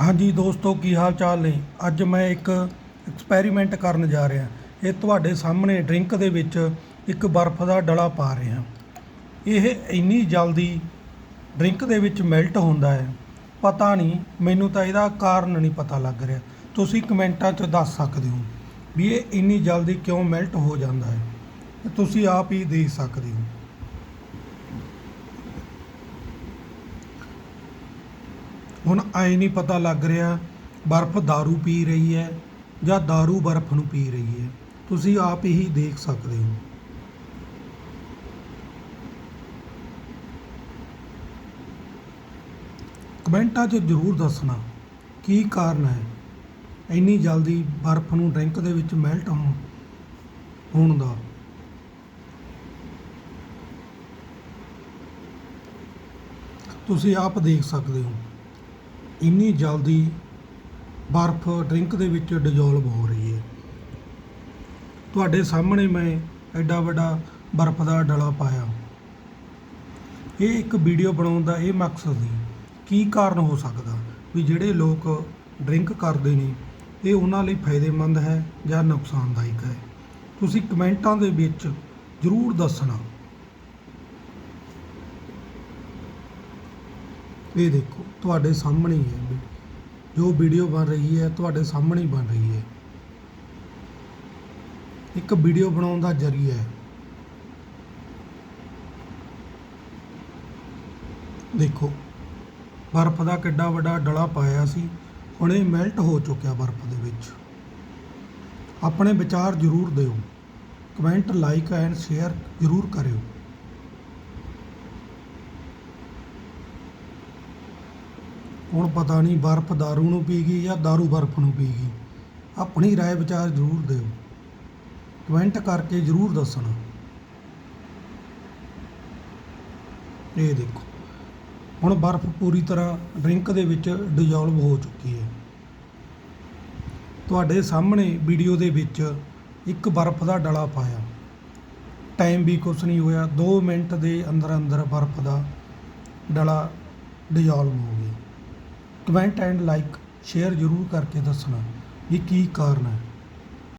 ਹਾਂਜੀ ਦੋਸਤੋ, ਕੀ ਹਾਲ ਚਾਲ ਨੇ? ਅੱਜ ਮੈਂ ਇੱਕ ਐਕਸਪੈਰੀਮੈਂਟ ਕਰਨ ਜਾ ਰਿਹਾ। ਇਹ ਤੁਹਾਡੇ ਸਾਹਮਣੇ ਡਰਿੰਕ ਦੇ ਵਿੱਚ ਇੱਕ ਬਰਫ਼ ਦਾ ਡਲਾ ਪਾ ਰਿਹਾ। ਇਹ ਇੰਨੀ ਜਲਦੀ ਡਰਿੰਕ ਦੇ ਵਿੱਚ ਮੈਲਟ ਹੁੰਦਾ ਹੈ। ਪਤਾ ਨਹੀਂ, ਮੈਨੂੰ ਤਾਂ ਇਹਦਾ ਕਾਰਨ ਨਹੀਂ ਪਤਾ ਲੱਗ ਰਿਹਾ। ਤੁਸੀਂ ਕਮੈਂਟਾਂ 'ਚ ਦੱਸ ਸਕਦੇ ਹੋ ਵੀ ਇਹ ਇੰਨੀ ਜਲਦੀ ਕਿਉਂ ਮੈਲਟ ਹੋ ਜਾਂਦਾ ਹੈ। ਤੁਸੀਂ ਆਪ ਹੀ ਦੇਖ ਸਕਦੇ ਹੋ। ਹੁਣ ਐ ਨਹੀਂ ਪਤਾ ਲੱਗ ਰਿਹਾ ਬਰਫ਼ दारू ਪੀ ਰਹੀ ਹੈ ਜਾਂ दारू ਬਰਫ਼ ਨੂੰ ਪੀ ਰਹੀ ਹੈ ਤੁਸੀਂ ਆਪ ਹੀ ਦੇਖ ਸਕਦੇ ਹੋ ਕਮੈਂਟਾਂ 'ਚ ਜ਼ਰੂਰ ਦੱਸਣਾ ਕੀ ਕਾਰਨ ਹੈ ਇੰਨੀ ਜਲਦੀ ਬਰਫ਼ ਨੂੰ ਡਰਿੰਕ ਦੇ ਵਿੱਚ ਮੈਲਟ ਹੋਣ ਹੋਣ ਦਾ ਤੁਸੀਂ ਆਪ ਦੇਖ ਸਕਦੇ ਹੋ ਇੰਨੀ ਜਲਦੀ ਬਰਫ਼ ਡਰਿੰਕ ਦੇ ਵਿੱਚ ਡਿਜ਼ੋਲਵ ਹੋ ਰਹੀ ਹੈ। ਤੁਹਾਡੇ ਸਾਹਮਣੇ ਮੈਂ ਐਡਾ ਵੱਡਾ ਬਰਫ਼ ਦਾ ਡਲਾ ਪਾਇਆ। ਇਹ ਇੱਕ ਵੀਡੀਓ ਬਣਾਉਣ ਦਾ ਇਹ ਮਕਸਦ ਸੀ। ਕੀ ਕਾਰਨ ਹੋ ਸਕਦਾ ਵੀ ਜਿਹੜੇ ਲੋਕ ਡਰਿੰਕ ਕਰਦੇ ਨੇ, ਇਹ ਉਹਨਾਂ ਲਈ ਫਾਇਦੇਮੰਦ ਹੈ ਜਾਂ ਨੁਕਸਾਨਦਾਇਕ ਹੈ? ਤੁਸੀਂ ਕਮੈਂਟਾਂ ਦੇ ਵਿੱਚ ਜ਼ਰੂਰ ਦੱਸਣਾ। ਇਹ ਦੇਖੋ, ਤੁਹਾਡੇ ਸਾਹਮਣੇ ਹੀ ਹੈ ਵੀ ਜੋ ਵੀਡੀਓ ਬਣ ਰਹੀ ਹੈ, ਤੁਹਾਡੇ ਸਾਹਮਣੇ ਹੀ ਬਣ ਰਹੀ ਹੈ। ਇੱਕ ਵੀਡੀਓ ਬਣਾਉਣ ਦਾ ਜ਼ਰੀਆ ਹੈ। ਦੇਖੋ, ਬਰਫ਼ ਦਾ ਕਿੱਡਾ ਵੱਡਾ ਡਲਾ ਪਾਇਆ ਸੀ। ਹੁਣ ਇਹ ਮੈਲਟ ਹੋ ਚੁੱਕਿਆ ਬਰਫ਼ ਦੇ ਵਿੱਚ। ਆਪਣੇ ਵਿਚਾਰ ਜ਼ਰੂਰ ਦਿਓ। ਕਮੈਂਟ ਲਾਈਕ ਐਂਡ ਸ਼ੇਅਰ ਜ਼ਰੂਰ ਕਰਿਓ। ਹੁਣ ਪਤਾ ਨਹੀਂ ਬਰਫ਼ दारू ਨੂੰ ਪੀ ਗਈ ਜਾਂ दारू ਬਰਫ਼ ਨੂੰ ਪੀ ਗਈ ਆਪਣੀ رائے ਵਿਚਾਰ ਜ਼ਰੂਰ ਦਿਓ ਕਮੈਂਟ ਕਰਕੇ ਜ਼ਰੂਰ ਦੱਸਣਾ ਇਹ ਦੇਖੋ ਹੁਣ ਬਰਫ਼ ਪੂਰੀ ਤਰ੍ਹਾਂ ਡਰਿੰਕ ਦੇ ਵਿੱਚ ਡਿਜ਼ੋਲਵ ਹੋ ਚੁੱਕੀ ਹੈ ਤੁਹਾਡੇ ਸਾਹਮਣੇ ਵੀਡੀਓ ਦੇ ਵਿੱਚ ਇੱਕ ਬਰਫ਼ ਦਾ ਡਲਾ ਪਾਇਆ ਟਾਈਮ ਵੀ ਕੁਛ ਨਹੀਂ ਹੋਇਆ 2 ਮਿੰਟ ਦੇ ਅੰਦਰ ਅੰਦਰ ਬਰਫ਼ ਦਾ ਡਲਾ ਡਿਜ਼ੋਲਵ ਹੋ ਗਿਆ ਕਮੈਂਟ ਐਂਡ ਲਾਈਕ ਸ਼ੇਅਰ ਜ਼ਰੂਰ ਕਰਕੇ ਦੱਸਣਾ ਵੀ ਕੀ ਕਾਰਨ ਹੈ।